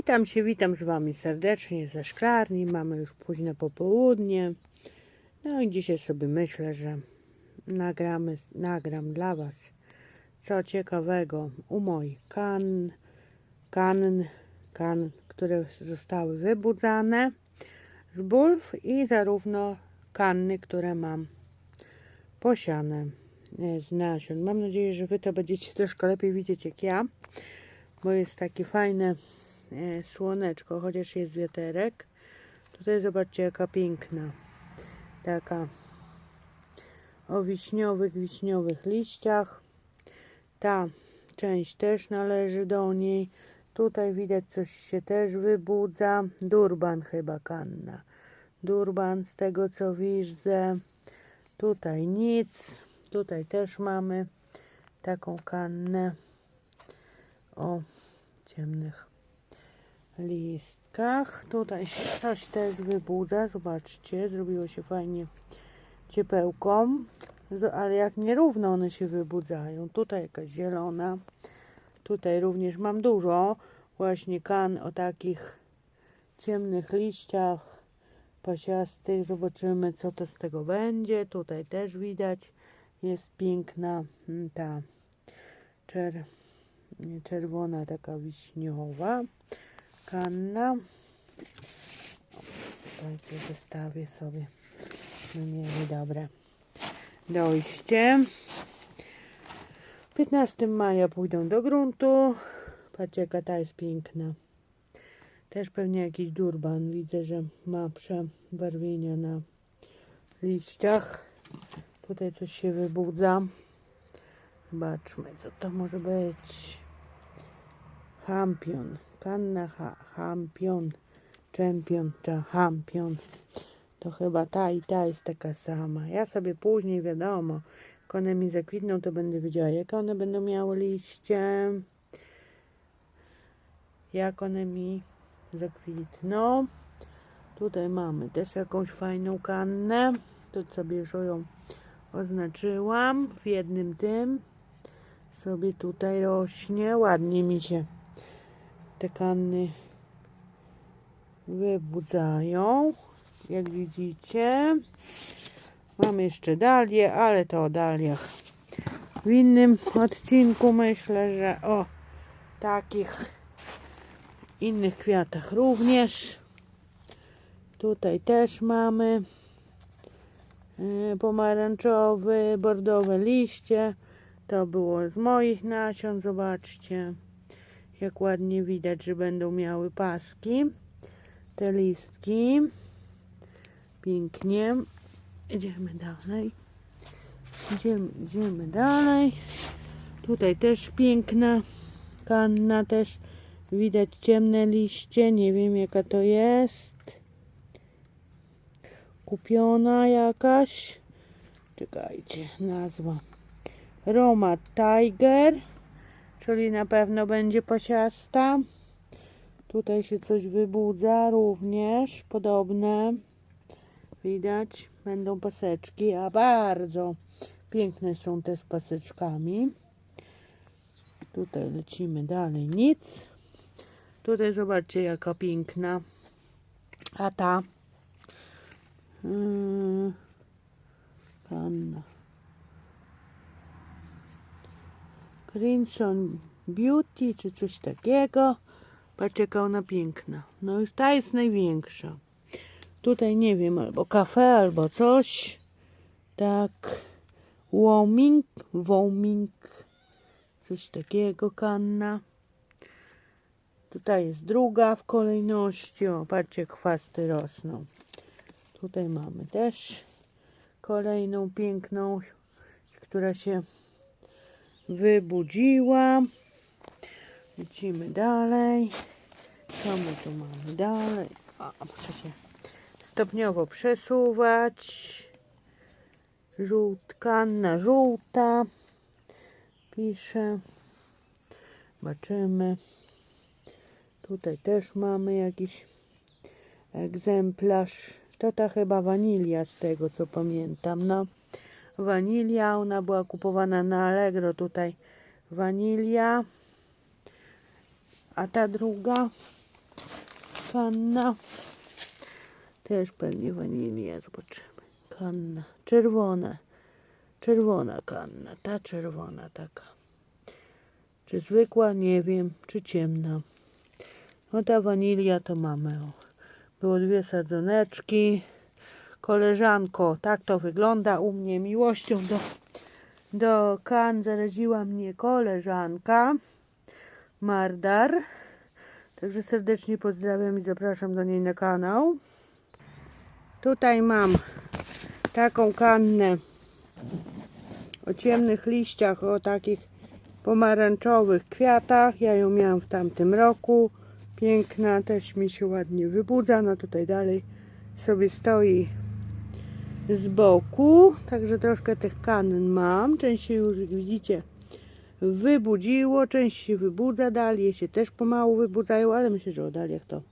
Witam się, witam z Wami serdecznie ze szklarni. Mamy już późne popołudnie. No i dzisiaj sobie myślę, że nagramy, nagram dla Was co ciekawego u moich kan, kan, kan, które zostały wybudzane z bulw i zarówno kanny, które mam posiane e, z nasion. Mam nadzieję, że Wy to będziecie troszkę lepiej widzieć jak ja, bo jest takie fajne słoneczko, chociaż jest wiaterek. Tutaj zobaczcie jaka piękna, taka o wiśniowych, wiśniowych liściach. Ta część też należy do niej. Tutaj widać coś się też wybudza. Durban chyba kanna. Durban z tego co widzę. Tutaj nic. Tutaj też mamy taką kannę o ciemnych listkach. Tutaj się coś też wybudza. Zobaczcie, zrobiło się fajnie ciepełką. Ale jak nierówno one się wybudzają. Tutaj jakaś zielona. Tutaj również mam dużo właśnie kan o takich ciemnych liściach pasiastych. Zobaczymy, co to z tego będzie. Tutaj też widać jest piękna mm, ta czer czerwona, taka wiśniowa kanna. Tutaj tu zostawię sobie. No nie, dobre. Dojście. 15 maja pójdą do gruntu. Patrzcie, jaka ta jest piękna. Też pewnie jakiś durban. Widzę, że ma przebarwienia na liściach. Tutaj coś się wybudza. Zobaczmy, co to może być. Champion. Kanna ha, Champion. Champion, Champion. To chyba ta i ta jest taka sama. Ja sobie później, wiadomo, jak one mi zakwitną, to będę wiedziała, jak one będą miały liście. Jak one mi zakwitną. Tutaj mamy też jakąś fajną kannę. To sobie już ją oznaczyłam. W jednym tym sobie tutaj rośnie. Ładnie mi się te kanny wybudzają. Jak widzicie. Mam jeszcze dalię, ale to o daliach w innym odcinku myślę, że o takich innych kwiatach również. Tutaj też mamy e, pomarańczowe, bordowe liście. To było z moich nasion. Zobaczcie, jak ładnie widać, że będą miały paski. Te listki. Pięknie. Idziemy dalej. Idziemy, idziemy dalej. Tutaj też piękna kanna, też widać ciemne liście. Nie wiem jaka to jest. Kupiona jakaś. Czekajcie, nazwa. Roma Tiger, czyli na pewno będzie pasiasta. Tutaj się coś wybudza również, podobne. Widać, będą paseczki, a bardzo piękne są te z paseczkami. Tutaj lecimy dalej, nic. Tutaj zobaczcie jaka piękna. A ta yy, panna Crimson Beauty czy coś takiego. Jaka ona piękna. No już ta jest największa. Tutaj nie wiem, albo kafe, albo coś. Tak. Warming, warming. Coś takiego, kanna. Tutaj jest druga w kolejności. O, patrzcie, chwasty rosną. Tutaj mamy też kolejną piękną, która się wybudziła. Lecimy dalej. Co my tu mamy dalej? O, muszę się stopniowo przesuwać. Żółtka na żółta. Piszę. Zobaczymy. Tutaj też mamy jakiś egzemplarz. To ta chyba wanilia z tego co pamiętam. No, wanilia. Ona była kupowana na Allegro. Tutaj wanilia. A ta druga kanna. Też pewnie wanilia, zobaczymy. Kanna, czerwona. Czerwona kanna, ta czerwona taka. Czy zwykła? Nie wiem. Czy ciemna? No ta wanilia to mamy. O. Było dwie sadzoneczki. Koleżanko, tak to wygląda u mnie. Miłością do, do kan zaraziła mnie koleżanka Mardar. Także serdecznie pozdrawiam i zapraszam do niej na kanał. Tutaj mam taką kannę o ciemnych liściach, o takich pomarańczowych kwiatach. Ja ją miałam w tamtym roku. Piękna, też mi się ładnie wybudza. No tutaj dalej sobie stoi z boku. Także troszkę tych kannen mam. Część się już, widzicie, wybudziło. Część się wybudza. Dalie się też pomału wybudzają, ale myślę, że o daliach to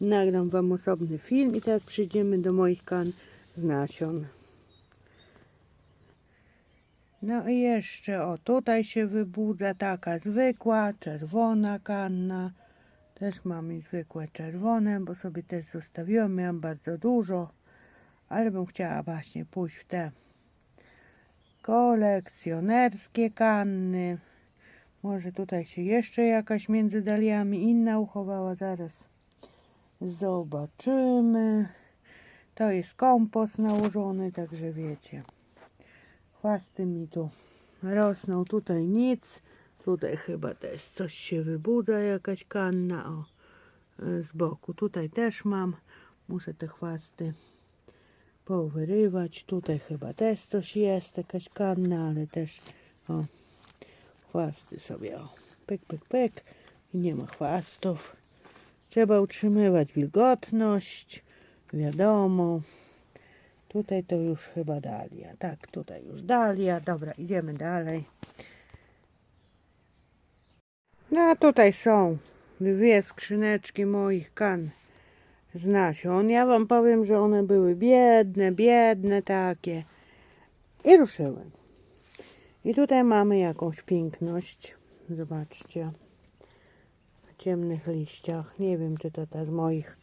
nagram Wam osobny film. I teraz przejdziemy do moich kan z nasion. No i jeszcze, o tutaj się wybudza taka zwykła, czerwona kanna. Też mam i zwykłe czerwone, bo sobie też zostawiłam. Miałam bardzo dużo, ale bym chciała właśnie pójść w te kolekcjonerskie kanny. Może tutaj się jeszcze jakaś między daliami inna uchowała. Zaraz zobaczymy. To jest kompost nałożony, także wiecie. Chwasty mi tu rosną. Tutaj nic. Tutaj chyba też coś się wybudza, jakaś kanna. O, z boku. Tutaj też mam. Muszę te chwasty powyrywać. Tutaj chyba też coś jest, jakaś kanna, ale też o, chwasty sobie. O, pyk, pyk, pyk. I nie ma chwastów. Trzeba utrzymywać wilgotność. Wiadomo. Tutaj to już chyba dalia. Tak, tutaj już dalia. Dobra, idziemy dalej. No a tutaj są dwie skrzyneczki moich kan z nasion. Ja wam powiem, że one były biedne, biedne takie. I ruszyłem. I tutaj mamy jakąś piękność. Zobaczcie. W ciemnych liściach. Nie wiem, czy to ta z moich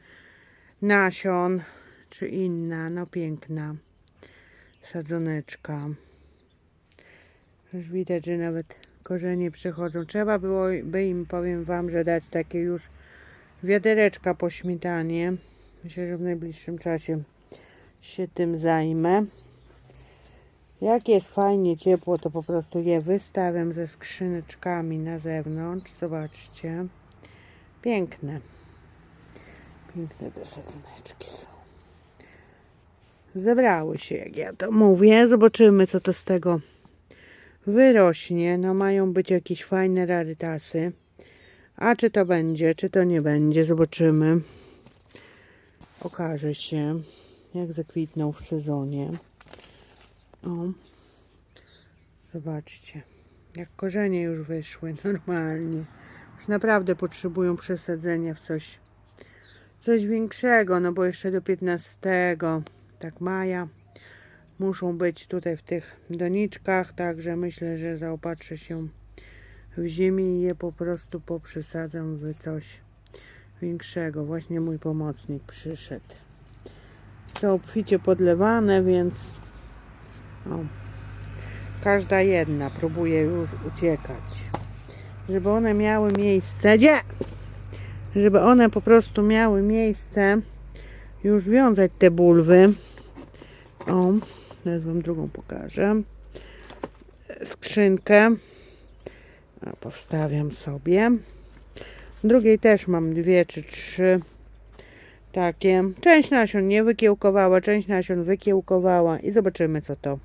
nasion, czy inna. No piękna sadzoneczka. Już widać, że nawet korzenie przechodzą. Trzeba było by im, powiem Wam, że dać takie już wiadereczka po śmietanie. Myślę, że w najbliższym czasie się tym zajmę. Jak jest fajnie ciepło, to po prostu je wystawiam ze skrzyneczkami na zewnątrz. Zobaczcie. Piękne. Piękne te sadzoneczki są. Zebrały się, jak ja to mówię. Zobaczymy, co to z tego wyrośnie. No mają być jakieś fajne rarytasy. A czy to będzie, czy to nie będzie, zobaczymy. Okaże się, jak zakwitną w sezonie. O, zobaczcie, jak korzenie już wyszły normalnie. Już naprawdę potrzebują przesadzenia w coś, coś większego, no bo jeszcze do 15, tak maja, muszą być tutaj w tych doniczkach, także myślę, że zaopatrzę się w ziemi i je po prostu poprzesadzam w coś większego. Właśnie mój pomocnik przyszedł. To obficie podlewane, więc o, każda jedna próbuje już uciekać. Żeby one miały miejsce. Gdzie? Żeby one po prostu miały miejsce już wiązać te bulwy. O, teraz wam drugą pokażę. Skrzynkę. A, Postawiam sobie. Drugiej też mam dwie czy trzy takie. Część nasion nie wykiełkowała, część nasion wykiełkowała i zobaczymy co to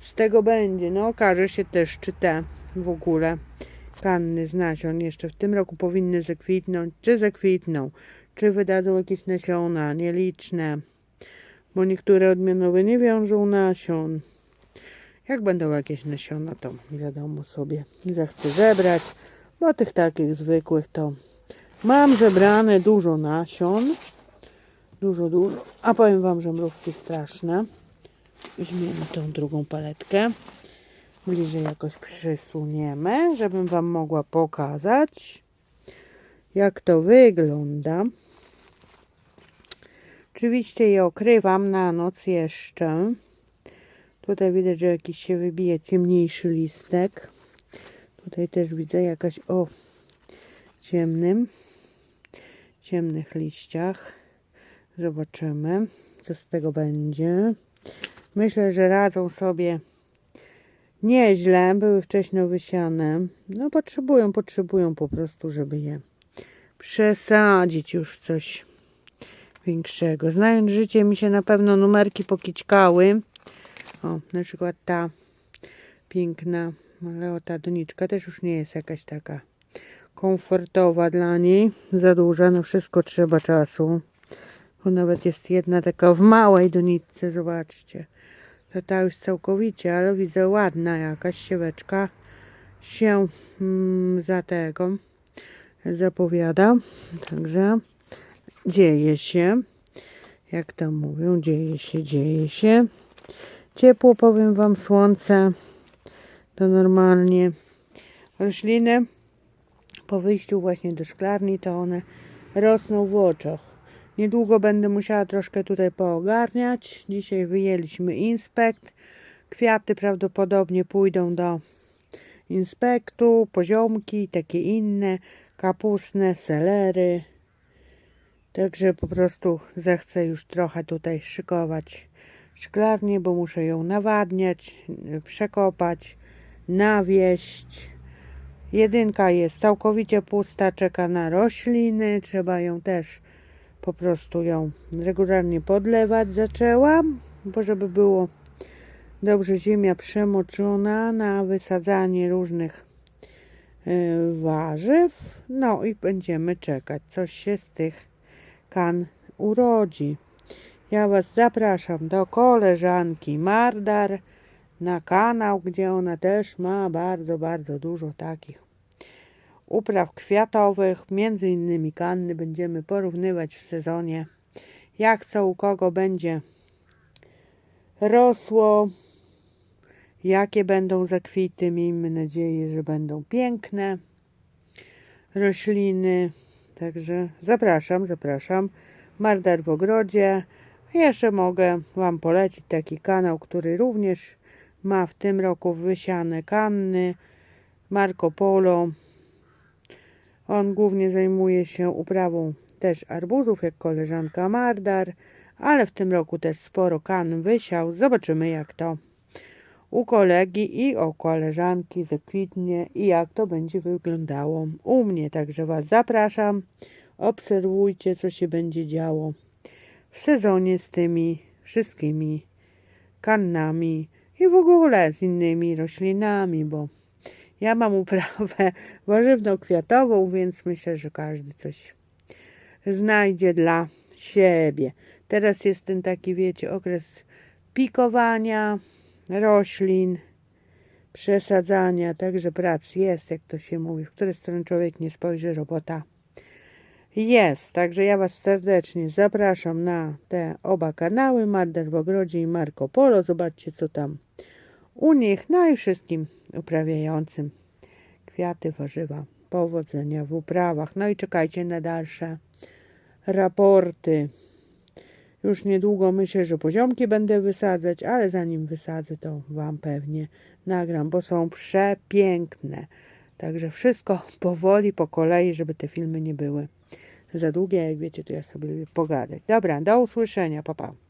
z tego będzie. No okaże się też, czy te w ogóle kanny z nasion jeszcze w tym roku powinny zakwitnąć, czy zakwitną, czy wydadzą jakieś nasiona nieliczne, bo niektóre odmianowe nie wiążą nasion. Jak będą jakieś nasiona, to wiadomo sobie, zechcę zebrać, bo tych takich zwykłych to mam zebrane dużo nasion. Dużo, dużo. A powiem Wam, że mrówki straszne. Weźmiemy tą drugą paletkę. Bliżej jakoś przysuniemy, żebym Wam mogła pokazać, jak to wygląda. Oczywiście je okrywam na noc jeszcze. Tutaj widać, że jakiś się wybije ciemniejszy listek. Tutaj też widzę jakaś o ciemnym, ciemnych liściach. Zobaczymy, co z tego będzie. Myślę, że radzą sobie nieźle. Były wcześniej wysiane. No potrzebują, potrzebują po prostu, żeby je przesadzić już w coś większego. Znając życie, mi się na pewno numerki pokićkały. O, na przykład ta piękna, ale o ta doniczka też już nie jest jakaś taka komfortowa dla niej. Za duża, no wszystko trzeba czasu. Bo nawet jest jedna taka w małej doniczce, zobaczcie. To ta już całkowicie, ale widzę ładna jakaś sieweczka się mm, za tego zapowiada. Także dzieje się. Jak to mówią, dzieje się, dzieje się. Ciepło, powiem Wam, słońce. To normalnie. Rośliny po wyjściu właśnie do szklarni, to one rosną w oczach. Niedługo będę musiała troszkę tutaj poogarniać. Dzisiaj wyjęliśmy inspekt. Kwiaty prawdopodobnie pójdą do inspektu, poziomki takie inne, kapustne, selery. Także po prostu zechcę już trochę tutaj szykować szklarnię, bo muszę ją nawadniać, przekopać, nawieść. Jedynka jest całkowicie pusta, czeka na rośliny. Trzeba ją też po prostu ją regularnie podlewać zaczęłam, bo żeby było dobrze ziemia przemoczona na wysadzanie różnych y, warzyw. No i będziemy czekać, coś się z tych kan urodzi. Ja Was zapraszam do koleżanki Mardar na kanał, gdzie ona też ma bardzo, bardzo dużo takich upraw kwiatowych. Między innymi kanny będziemy porównywać w sezonie, jak co u kogo będzie rosło, jakie będą zakwity. Miejmy nadzieję, że będą piękne rośliny. Także zapraszam, zapraszam. Mardar w ogrodzie. Jeszcze mogę Wam polecić taki kanał, który również ma w tym roku wysiane kanny. Marco Polo. On głównie zajmuje się uprawą też arbuzów, jak koleżanka Mardar, ale w tym roku też sporo kan wysiał. Zobaczymy jak to u kolegi i u koleżanki zakwitnie i jak to będzie wyglądało u mnie. Także Was zapraszam. Obserwujcie, co się będzie działo w sezonie z tymi wszystkimi kannami i w ogóle z innymi roślinami, bo ja mam uprawę warzywno-kwiatową, więc myślę, że każdy coś znajdzie dla siebie. Teraz jest ten taki, wiecie, okres pikowania roślin, przesadzania, także prac jest, jak to się mówi, w której strony człowiek nie spojrzy, robota jest. Także ja Was serdecznie zapraszam na te oba kanały, Marder w ogrodzie i Marco Polo. Zobaczcie, co tam u nich, no i wszystkim uprawiającym kwiaty, warzywa. Powodzenia w uprawach. No i czekajcie na dalsze raporty. Już niedługo myślę, że poziomki będę wysadzać, ale zanim wysadzę, to Wam pewnie nagram, bo są przepiękne. Także wszystko powoli, po kolei, żeby te filmy nie były za długie. Jak wiecie, to ja sobie lubię pogadać. Dobra, do usłyszenia. Pa, pa.